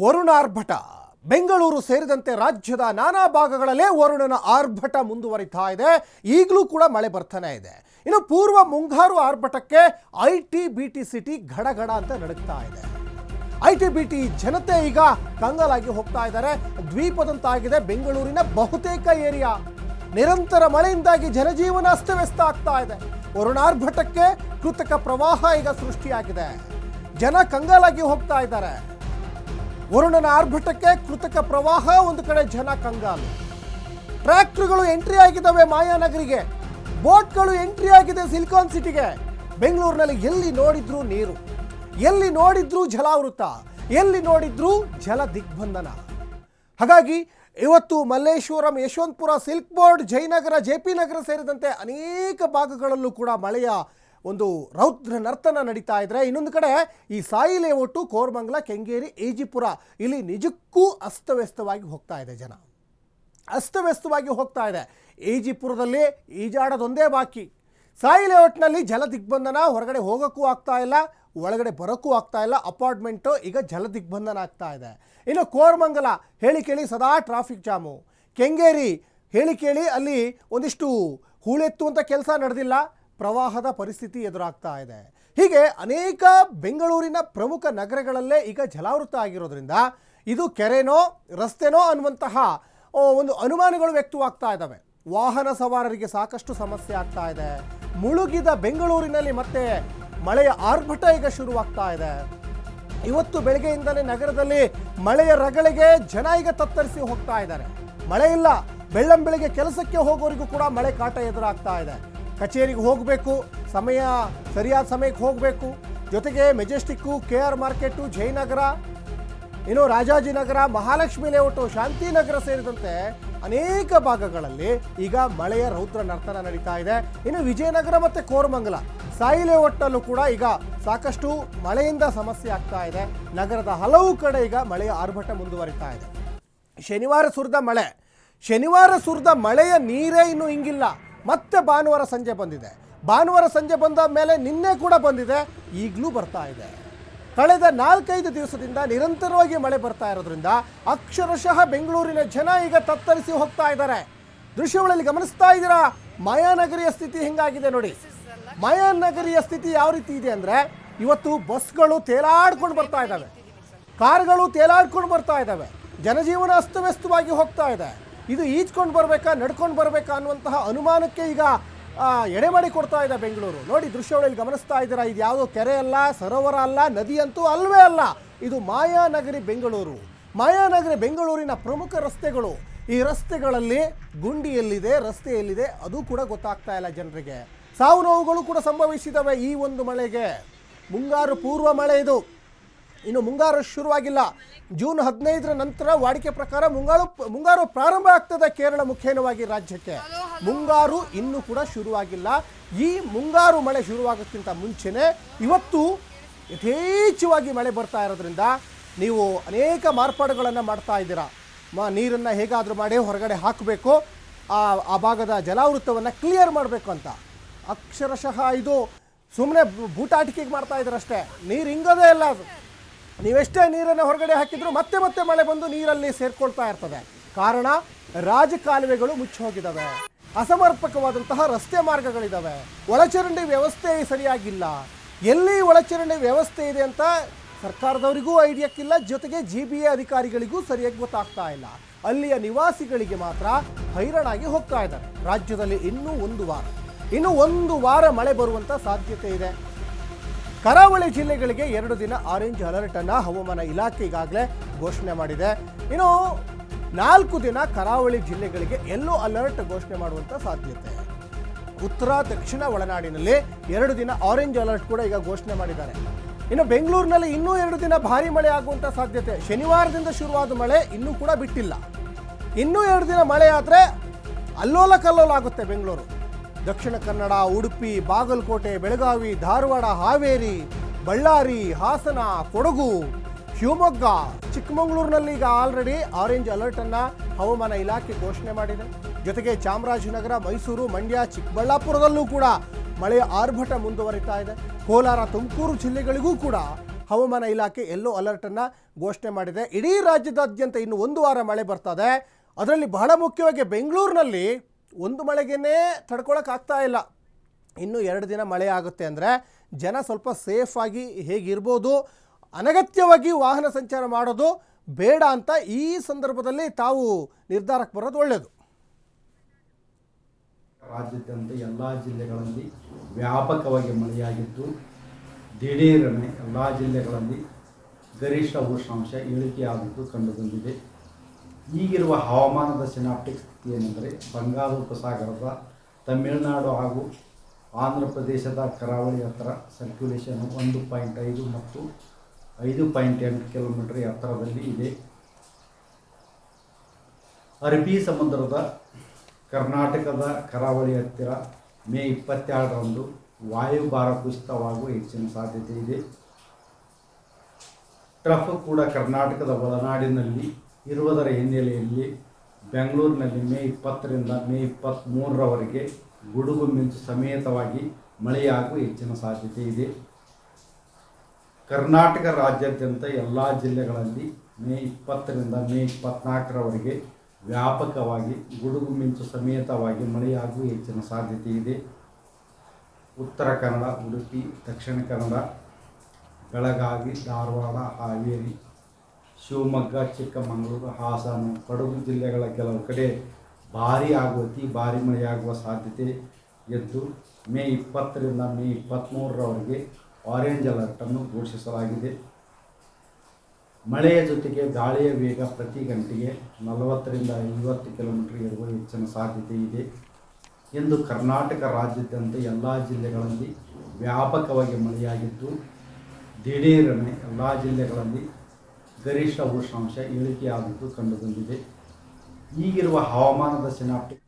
ವರುಣ ಆರ್ಭಟ ಬೆಂಗಳೂರು ಸೇರಿದಂತೆ ರಾಜ್ಯದ ನಾನಾ ಭಾಗಗಳಲ್ಲೇ ವರುಣನ ಆರ್ಭಟ ಮುಂದುವರಿತಾ ಇದೆ. ಈಗಲೂ ಕೂಡ ಮಳೆ ಬರ್ತಾನೆ ಇದೆ. ಇನ್ನು ಪೂರ್ವ ಮುಂಗಾರು ಆರ್ಭಟಕ್ಕೆ I T B T city ಘಡಘಡ ಅಂತ ನಡುಗ್ತಾ ಇದೆ. ಐ ಟಿ ಬಿ ಟಿ ಜನತೆ ಈಗ ಕಂಗಲಾಗಿ ಹೋಗ್ತಾ ಇದ್ದಾರೆ. ದ್ವೀಪದಂತಾಗಿದೆ ಬೆಂಗಳೂರಿನ ಬಹುತೇಕ ಏರಿಯಾ. ನಿರಂತರ ಮಳೆಯಿಂದಾಗಿ ಜನಜೀವನ ಅಸ್ತವ್ಯಸ್ತ ಆಗ್ತಾ ಇದೆ. ವರುಣಾರ್ಭಟಕ್ಕೆ ಕೃತಕ ಪ್ರವಾಹ ಈಗ ಸೃಷ್ಟಿಯಾಗಿದೆ. ಜನ ಕಂಗಾಲಾಗಿ ಹೋಗ್ತಾ ಇದ್ದಾರೆ. ವರುಣನ ಆರ್ಭಟಕ್ಕೆ ಕೃತಕ ಪ್ರವಾಹ, ಒಂದು ಕಡೆ ಜನ ಕಂಗಾಲು. ಟ್ರ್ಯಾಕ್ಟರ್ಗಳು ಎಂಟ್ರಿ ಆಗಿದ್ದಾವೆ ಮಾಯಾನಗರಿಗೆ. ಬೋಟ್ಗಳು ಎಂಟ್ರಿ ಆಗಿದೆ ಸಿಲಿಕಾನ್ ಸಿಟಿಗೆ. ಬೆಂಗಳೂರಿನಲ್ಲಿ ಎಲ್ಲಿ ನೋಡಿದ್ರು ನೀರು. ಎಲ್ಲಿ ನೋಡಿದ್ರು ಜಲಾವೃತ. ಎಲ್ಲಿ ನೋಡಿದ್ರು ಜಲ ದಿಗ್ಬಂಧನ. ಹಾಗಾಗಿ ಇವತ್ತು Malleshwaram, Yeshwanthpur, silk board, Jayanagar, J P Nagar ಸೇರಿದಂತೆ ಅನೇಕ ಭಾಗಗಳಲ್ಲೂ ಕೂಡ ಮಳೆಯ ಒಂದು ರೌದ್ರ ನರ್ತನ ನಡೀತಾ ಇದ್ರೆ, ಇನ್ನೊಂದು ಕಡೆ ಈ ಸಾಯಿ ಲೇಔಟು ಕೋರಮಂಗಲ, ಕೆಂಗೇರಿ, ಈಜಿಪುರ ಇಲ್ಲಿ ನಿಜಕ್ಕೂ ಅಸ್ತವ್ಯಸ್ತವಾಗಿ ಹೋಗ್ತಾ ಇದೆ ಜನ. ಅಸ್ತವ್ಯಸ್ತವಾಗಿ ಹೋಗ್ತಾ ಇದೆ. ಈಜಿಪುರದಲ್ಲಿ ಈಜಾಡೋದೊಂದೇ ಬಾಕಿ. ಸಾಯಿ ಲೇಔಟ್ನಲ್ಲಿ ಜಲ ದಿಗ್ಬಂಧನ ಹೊರಗಡೆ ಹೋಗೋಕ್ಕೂ ಆಗ್ತಾ ಇಲ್ಲ, ಒಳಗಡೆ ಬರೋಕ್ಕೂ ಆಗ್ತಾ ಇಲ್ಲ, ಅಪಾರ್ಟ್ಮೆಂಟು ಈಗ ಜಲ ದಿಗ್ಬಂಧನ ಆಗ್ತಾ ಇದೆ. ಇನ್ನು ಕೋರ್ಮಂಗಲ ಹೇಳಿ ಕೇಳಿ ಸದಾ ಟ್ರಾಫಿಕ್ ಜಾಮು ಕೆಂಗೇರಿ ಹೇಳಿ ಕೇಳಿ ಅಲ್ಲಿ ಒಂದಿಷ್ಟು ಹೂಳೆತ್ತುವಂಥ ಕೆಲಸ ನಡೆದಿಲ್ಲ. ಪ್ರವಾಹದ ಪರಿಸ್ಥಿತಿ ಎದುರಾಗ್ತಾ ಇದೆ. ಹೀಗೆ ಅನೇಕ ಬೆಂಗಳೂರಿನ ಪ್ರಮುಖ ನಗರಗಳಲ್ಲೇ ಈಗ ಜಲಾವೃತ ಆಗಿರೋದ್ರಿಂದ ಇದು ಕೆರೆನೋ, ರಸ್ತೆನೋ ಅನ್ನುವಂತಹ ಒಂದು ಅನುಮಾನಗಳು ವ್ಯಕ್ತವಾಗ್ತಾ ಇದ್ದಾವೆ ವಾಹನ ಸವಾರರಿಗೆ ಸಾಕಷ್ಟು ಸಮಸ್ಯೆ ಆಗ್ತಾ ಇದೆ. ಮುಳುಗಿದ ಬೆಂಗಳೂರಿನಲ್ಲಿ ಮತ್ತೆ ಮಳೆಯ ಆರ್ಭಟ ಈಗ ಶುರುವಾಗ್ತಾ ಇದೆ. ಇವತ್ತು ಬೆಳಗ್ಗೆಯಿಂದಲೇ ನಗರದಲ್ಲಿ ಮಳೆಯ ರಗಳಿಗೆ ಜನ ಈಗ ತತ್ತರಿಸಿ ಹೋಗ್ತಾ ಇದ್ದಾರೆ. ಮಳೆ ಇಲ್ಲ ಬೆಳ್ಳಂ ಬೆಳಿಗ್ಗೆ ಕೆಲಸಕ್ಕೆ ಹೋಗೋರಿಗೂ ಕೂಡ ಮಳೆ ಕಾಟ ಎದುರಾಗ್ತಾ ಇದೆ. ಕಚೇರಿಗೆ ಹೋಗಬೇಕು, ಸಮಯ, ಸರಿಯಾದ ಸಮಯಕ್ಕೆ ಹೋಗಬೇಕು. ಜೊತೆಗೆ Majestic, K R market Jayanagar ಇನ್ನು ರಾಜಾಜಿನಗರ, ಮಹಾಲಕ್ಷ್ಮಿ ಲೇಔಟು, ಶಾಂತಿನಗರ ಸೇರಿದಂತೆ ಅನೇಕ ಭಾಗಗಳಲ್ಲಿ ಈಗ ಮಳೆಯ ರೌದ್ರ ನರ್ತನ ನಡೀತಾ ಇದೆ. ಇನ್ನು ವಿಜಯನಗರ ಮತ್ತು ಕೋರಮಂಗಲ, ಸಾಯಿ ಲೇಔಟ್ನಲ್ಲೂ ಕೂಡ ಈಗ ಸಾಕಷ್ಟು ಮಳೆಯಿಂದ ಸಮಸ್ಯೆ ಆಗ್ತಾ ಇದೆ. ನಗರದ ಹಲವು ಕಡೆ ಈಗ ಮಳೆಯ ಆರ್ಭಟ ಮುಂದುವರಿತಾ ಇದೆ. ಶನಿವಾರ ಸುರಿದ ಮಳೆ, ಶನಿವಾರ ಸುರಿದ ಮಳೆಯ ನೀರೇ ಇನ್ನೂ ಹಿಂಗಿಲ್ಲ ಮತ್ತೆ ಭಾನುವಾರ ಸಂಜೆ ಬಂದಿದೆ. ಭಾನುವಾರ ಸಂಜೆ ಬಂದ ಮೇಲೆ ನಿನ್ನೆ ಕೂಡ ಬಂದಿದೆ. ಈಗಲೂ ಬರ್ತಾ ಇದೆ. ಕಳೆದ ನಾಲ್ಕೈದು ದಿವಸದಿಂದ ನಿರಂತರವಾಗಿ ಮಳೆ ಬರ್ತಾ ಇರೋದ್ರಿಂದ ಅಕ್ಷರಶಃ ಬೆಂಗಳೂರಿನ ಜನ ಈಗ ತತ್ತರಿಸಿ ಹೋಗ್ತಾ ಇದ್ದಾರೆ. ದೃಶ್ಯಗಳಲ್ಲಿ ಗಮನಿಸ್ತಾ ಇದ್ದೀರಾ? ಮಾಯಾನಗರಿಯ ಸ್ಥಿತಿ ಹೆಂಗಾಗಿದೆ ನೋಡಿ. ಮಾಯಾನಗರಿಯ ಸ್ಥಿತಿ ಯಾವ ರೀತಿ ಇದೆ ಅಂದರೆ ಇವತ್ತು ಬಸ್ಗಳು ತೇಲಾಡ್ಕೊಂಡು ಬರ್ತಾ ಇದ್ದಾವೆ. ಕಾರ್ಗಳು ತೇಲಾಡ್ಕೊಂಡು ಬರ್ತಾ ಇದ್ದಾವೆ. ಜನಜೀವನ ಅಸ್ತವ್ಯಸ್ತವಾಗಿ ಹೋಗ್ತಾ ಇದೆ. ಇದು ಈಜ್ಕೊಂಡು ಬರಬೇಕಾ, ನಡ್ಕೊಂಡು ಬರಬೇಕಾ ಅನ್ನುವಂತಹ ಅನುಮಾನಕ್ಕೆ ಈಗ ಎಡೆ ಮಾಡಿ ಕೊಡ್ತಾ ಇದೆ ಬೆಂಗಳೂರು. ನೋಡಿ ದೃಶ್ಯಾವಳಿಯಲ್ಲಿ ಗಮನಿಸ್ತಾ ಇದ್ದೀರಾ, ಇದು ಯಾವುದೋ ಕೆರೆ ಅಲ್ಲ, ಸರೋವರ ಅಲ್ಲ, ನದಿ ಅಂತೂ ಅಲ್ವೇ ಅಲ್ಲ. ಇದು ಮಾಯಾನಗರಿ ಬೆಂಗಳೂರು. ಮಾಯಾನಗರಿ ಬೆಂಗಳೂರಿನ ಪ್ರಮುಖ ರಸ್ತೆಗಳು. ಈ ರಸ್ತೆಗಳಲ್ಲಿ ಗುಂಡಿ ಎಲ್ಲಿದೆ ರಸ್ತೆ ಎಲ್ಲಿದೆ ಅದು ಕೂಡ ಗೊತ್ತಾಗ್ತಾ ಇಲ್ಲ ಜನರಿಗೆ. ಸಾವು ನೋವುಗಳು ಕೂಡ ಸಂಭವಿಸಿದವೆ ಈ ಒಂದು ಮಳೆಗೆ. ಮುಂಗಾರು ಪೂರ್ವ ಮಳೆ ಇದು. ಇನ್ನು ಮುಂಗಾರು ಶುರುವಾಗಿಲ್ಲ. ಜೂನ್ ಹದಿನೈದರ ನಂತರ ವಾಡಿಕೆ ಪ್ರಕಾರ ಮುಂಗಾರು ಮುಂಗಾರು ಪ್ರಾರಂಭ ಆಗ್ತದೆ ಕೇರಳ ಮುಖೇನವಾಗಿ ರಾಜ್ಯಕ್ಕೆ. ಮುಂಗಾರು ಇನ್ನೂ ಕೂಡ ಶುರುವಾಗಿಲ್ಲ. ಈ ಮುಂಗಾರು ಮಳೆ ಶುರುವಾಗೋಕ್ಕಿಂತ ಮುಂಚೆನೇ ಇವತ್ತು ಯಥೇಚ್ಛವಾಗಿ ಮಳೆ ಬರ್ತಾ ಇರೋದ್ರಿಂದ ನೀವು ಅನೇಕ ಮಾರ್ಪಾಡುಗಳನ್ನು ಮಾಡ್ತಾ ಇದ್ದೀರಾ. ಮ, ನೀರನ್ನು ಹೇಗಾದರೂ ಮಾಡಿ ಹೊರಗಡೆ ಹಾಕಬೇಕು. ಆ ಆ ಭಾಗದ ಜಲಾವೃತವನ್ನು ಕ್ಲಿಯರ್ ಮಾಡಬೇಕು ಅಂತ. ಅಕ್ಷರಶಃ ಇದು ಸುಮ್ಮನೆ ಬೂಟಾಟಿಕೆಗೆ ಮಾಡ್ತಾ ಇದ್ದಾರಷ್ಟೇ. ನೀರು ಹಿಂಗೋದೇ ಇಲ್ಲ. ಅದು ನೀವೆಷ್ಟೇ ನೀರನ್ನು ಹೊರಗಡೆ ಹಾಕಿದ್ರು ಮತ್ತೆ ಮತ್ತೆ ಮಳೆ ಬಂದು ನೀರಲ್ಲಿ ಸೇರ್ಕೊಳ್ತಾ ಇರ್ತದೆ. ಕಾರಣ ರಾಜಕಾಲುವೆಗಳು ಮುಚ್ಚಿ ಹೋಗಿದ್ದಾವೆ. ಅಸಮರ್ಪಕವಾದಂತಹ ರಸ್ತೆ ಮಾರ್ಗಗಳಿದ್ದಾವೆ. ಒಳಚರಂಡಿ ವ್ಯವಸ್ಥೆ ಸರಿಯಾಗಿಲ್ಲ. ಎಲ್ಲಿ ಒಳಚರಂಡಿ ವ್ಯವಸ್ಥೆ ಇದೆ ಅಂತ ಸರ್ಕಾರದವರಿಗೂ ಐಡಿಯಾಕ್ಕಿಲ್ಲ ಜೊತೆಗೆ ಜಿ ಬಿ ಎ ಅಧಿಕಾರಿಗಳಿಗೂ ಸರಿಯಾಗಿ ಗೊತ್ತಾಗ್ತಾ ಇಲ್ಲ. ಅಲ್ಲಿಯ ನಿವಾಸಿಗಳಿಗೆ ಮಾತ್ರ ಹೈರಾಣಾಗಿ ಹೋಗ್ತಾ ಇದ್ದಾರೆ. ರಾಜ್ಯದಲ್ಲಿ ಇನ್ನೂ ಒಂದು ವಾರ, ಇನ್ನು ಒಂದು ವಾರ ಮಳೆ ಬರುವಂತ ಸಾಧ್ಯತೆ ಇದೆ. ಕರಾವಳಿ ಜಿಲ್ಲೆಗಳಿಗೆ ಎರಡು ದಿನ ಆರೆಂಜ್ ಅಲರ್ಟ್ ಅನ್ನ ಹವಾಮಾನ ಇಲಾಖೆ ಈಗಾಗಲೇ ಘೋಷಣೆ ಮಾಡಿದೆ. ಇನ್ನು ನಾಲ್ಕು ದಿನ ಕರಾವಳಿ ಜಿಲ್ಲೆಗಳಿಗೆ ಎಲ್ಲೋ ಅಲರ್ಟ್ ಘೋಷಣೆ ಮಾಡುವಂತ ಸಾಧ್ಯತೆ. ಉತ್ತರ, ದಕ್ಷಿಣ, ಒಳನಾಡಿನಲ್ಲಿ ಎರಡು ದಿನ ಆರೆಂಜ್ ಅಲರ್ಟ್ ಕೂಡ ಈಗ ಘೋಷಣೆ ಮಾಡಿದ್ದಾರೆ. ಇನ್ನು ಬೆಂಗಳೂರಿನಲ್ಲಿ ಇನ್ನೂ ಎರಡು ದಿನ ಭಾರಿ ಮಳೆ ಆಗುವಂತ ಸಾಧ್ಯತೆ. ಶನಿವಾರದಿಂದ ಶುರುವಾದ ಮಳೆ ಇನ್ನೂ ಕೂಡ ಬಿಟ್ಟಿಲ್ಲ. ಇನ್ನೂ ಎರಡು ದಿನ ಮಳೆ ಆದರೆ ಅಲ್ಲೋಲ ಕಲ್ಲೋಲ ಆಗುತ್ತೆ ಬೆಂಗಳೂರು. ದಕ್ಷಿಣ ಕನ್ನಡ, ಉಡುಪಿ, ಬಾಗಲಕೋಟೆ, ಬೆಳಗಾವಿ, ಧಾರವಾಡ, ಹಾವೇರಿ, ಬಳ್ಳಾರಿ, ಹಾಸನ, ಕೊಡಗು, ಶಿವಮೊಗ್ಗ, ಚಿಕ್ಕಮಗಳೂರಿನಲ್ಲಿ ಈಗ ಆಲ್ರೆಡಿ ಆರೆಂಜ್ ಅಲರ್ಟ್ ಅನ್ನ ಹವಾಮಾನ ಇಲಾಖೆ ಘೋಷಣೆ ಮಾಡಿದೆ. ಜೊತೆಗೆ ಚಾಮರಾಜನಗರ, ಮೈಸೂರು, ಮಂಡ್ಯ, ಚಿಕ್ಕಬಳ್ಳಾಪುರದಲ್ಲೂ ಕೂಡ ಮಳೆಯ ಆರ್ಭಟ ಮುಂದುವರಿತಾ ಇದೆ. ಕೋಲಾರ, ತುಮಕೂರು ಜಿಲ್ಲೆಗಳಿಗೂ ಕೂಡ ಹವಾಮಾನ ಇಲಾಖೆ ಎಲ್ಲೋ ಅಲರ್ಟನ್ನು ಘೋಷಣೆ ಮಾಡಿದೆ. ಇಡೀ ರಾಜ್ಯದಾದ್ಯಂತ ಇನ್ನು ಒಂದು ವಾರ ಮಳೆ ಬರ್ತದೆ. ಅದರಲ್ಲಿ ಬಹಳ ಮುಖ್ಯವಾಗಿ ಬೆಂಗಳೂರಿನಲ್ಲಿ ಒಂದು ಮಳೆಗೇ ತಡ್ಕೊಳಕ್ಕಾಗ್ತಾ ಇಲ್ಲ. ಇನ್ನು ಎರಡು ದಿನ ಮಳೆ ಆಗುತ್ತೆ ಅಂದರೆ ಜನ ಸ್ವಲ್ಪ ಸೇಫಾಗಿ ಹೇಗಿರ್ಬೋದು. ಅನಗತ್ಯವಾಗಿ ವಾಹನ ಸಂಚಾರ ಮಾಡೋದು ಬೇಡ ಅಂತ ಈ ಸಂದರ್ಭದಲ್ಲಿ ತಾವು ನಿರ್ಧಾರಕ್ಕೆ ಬರೋದು ಒಳ್ಳೆಯದು ರಾಜ್ಯಾದ್ಯಂತ ಎಲ್ಲ ಜಿಲ್ಲೆಗಳಲ್ಲಿ ವ್ಯಾಪಕವಾಗಿ ಮಳೆಯಾಗಿದ್ದು, ದಿಢೀರನೆ ಎಲ್ಲ ಜಿಲ್ಲೆಗಳಲ್ಲಿ ಗರಿಷ್ಠ ಉಷ್ಣಾಂಶ ಇಳಿಕೆಯಾದದ್ದು ಕಂಡುಬಂದಿದೆ. ಈಗಿರುವ ಹವಾಮಾನದ ಸಿನಾಪ್ಟಿಕ್ ಸ್ಥಿತಿ ಏನೆಂದರೆ ಬಂಗಾಳ, ಉಪಸಾಗರದ, ತಮಿಳುನಾಡು ಹಾಗೂ ಆಂಧ್ರ ಪ್ರದೇಶದ ಕರಾವಳಿ ಹತ್ತಿರ ಸರ್ಕ್ಯುಲೇಷನ್ ಒಂದು ಪಾಯಿಂಟ್ ಐದು ಮತ್ತು ಐದು ಪಾಯಿಂಟ್ ಎಂಟು ಕಿಲೋಮೀಟರ್ ಎತ್ತರದಲ್ಲಿ ಇದೆ. ಅರಬ್ಬಿ ಸಮುದ್ರದ ಕರ್ನಾಟಕದ ಕರಾವಳಿ ಹತ್ತಿರ ಮೇ ಇಪ್ಪತ್ತೆರಡರಂದು ವಾಯುಭಾರ ಕುಸಿತವಾಗುವ ಹೆಚ್ಚಿನ ಸಾಧ್ಯತೆ ಇದೆ. ಟ್ರಫ್ ಕೂಡ ಕರ್ನಾಟಕದ ಒಳನಾಡಿನಲ್ಲಿ ಇರುವುದರ ಹಿನ್ನೆಲೆಯಲ್ಲಿ ಬೆಂಗಳೂರಿನಲ್ಲಿ ಮೇ ಇಪ್ಪತ್ತರಿಂದ ಮೇ ಇಪ್ಪತ್ತ್ಮೂರರವರೆಗೆ ಗುಡುಗು ಮಿಂಚು ಸಮೇತವಾಗಿ ಮಳೆಯಾಗುವ ಹೆಚ್ಚಿನ ಸಾಧ್ಯತೆ ಇದೆ. ಕರ್ನಾಟಕ ರಾಜ್ಯಾದ್ಯಂತ ಎಲ್ಲ ಜಿಲ್ಲೆಗಳಲ್ಲಿ ಮೇ ಇಪ್ಪತ್ತರಿಂದ ಮೇ ಇಪ್ಪತ್ತ್ನಾಲ್ಕರವರೆಗೆ ವ್ಯಾಪಕವಾಗಿ ಗುಡುಗು ಮಿಂಚು ಸಮೇತವಾಗಿ ಮಳೆಯಾಗುವ ಹೆಚ್ಚಿನ ಸಾಧ್ಯತೆ ಇದೆ. ಉತ್ತರ ಕನ್ನಡ, ಉಡುಪಿ, ದಕ್ಷಿಣ ಕನ್ನಡ, ಬೆಳಗಾವಿ, ಧಾರವಾಡ, ಹಾವೇರಿ ಶಿವಮೊಗ್ಗ, ಚಿಕ್ಕಮಗಳೂರು, ಹಾಸನ, ಕೊಡಗು ಜಿಲ್ಲೆಗಳ ಕೆಲವು ಕಡೆ ಭಾರೀ ಆಗುವ ಅತಿ ಭಾರೀ ಮಳೆಯಾಗುವ ಸಾಧ್ಯತೆ ಎದ್ದು ಮೇ ಇಪ್ಪತ್ತರಿಂದ ಮೇ ಇಪ್ಪತ್ತ್ಮೂರರವರೆಗೆ ಆರೆಂಜ್ ಅಲರ್ಟನ್ನು ಘೋಷಿಸಲಾಗಿದೆ. ಮಳೆಯ ಜೊತೆಗೆ ಗಾಳಿಯ ವೇಗ ಪ್ರತಿ ಗಂಟೆಗೆ ನಲವತ್ತರಿಂದ ಐವತ್ತು ಕಿಲೋಮೀಟರ್ ಇರುವ ಹೆಚ್ಚಿನ ಸಾಧ್ಯತೆ ಇದೆ. ಎಂದು ಕರ್ನಾಟಕ ರಾಜ್ಯಾದ್ಯಂತ ಎಲ್ಲ ಜಿಲ್ಲೆಗಳಲ್ಲಿ ವ್ಯಾಪಕವಾಗಿ ಮಳೆಯಾಗಿದ್ದು, ದಿಢೀರನೆ ಎಲ್ಲ ಜಿಲ್ಲೆಗಳಲ್ಲಿ ಗರಿಷ್ಠ ಉಷ್ಣಾಂಶ ಇಳಿಕೆಯಾದದ್ದು ಕಂಡುಬಂದಿದೆ. ಈಗಿರುವ ಹವಾಮಾನದ ಸಿನಾಪ್ಟಿಕ್